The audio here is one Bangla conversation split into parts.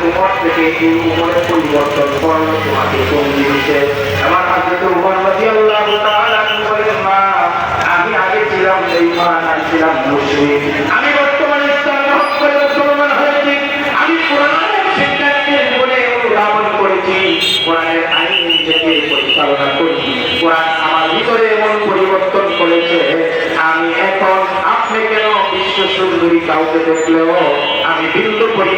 উমর থেকে এই উমরের পরিবর্তন করল তোমাকে কোন জিনিসে আমার হাজরত উমর রাদিয়াল্লাহু তাআলা বলেন মা আমি আগে ছিলাম বেঈমান আর ছিলাম মুশরিক আমি বর্তমানে আমি করেছি কোরআনের আইন নিজেকে পরিচালনা করি কোরআন আমার ভিতরে এমন পরিবর্তন করেছে আমি এখন আপনি কেন বিশ্ব সুন্দরী কাউকে দেখলেও আমি বিন্দু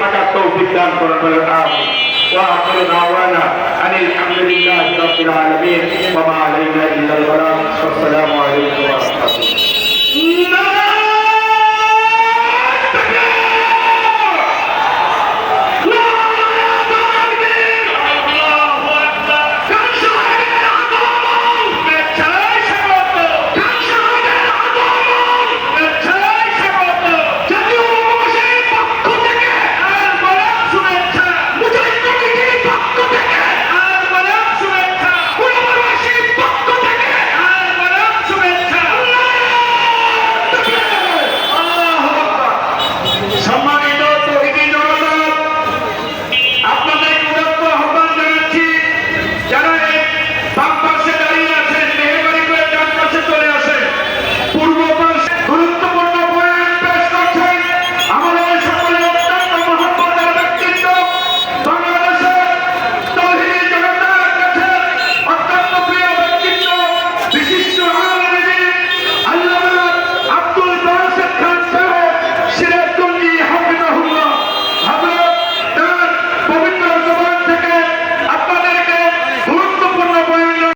থাকার তৌফিক দান করেন আমি ওয়া আখিরু দাওয়ানা আনিল হামদুলিল্লাহি রাব্বিল আলামিন ওয়া মা আলাইনা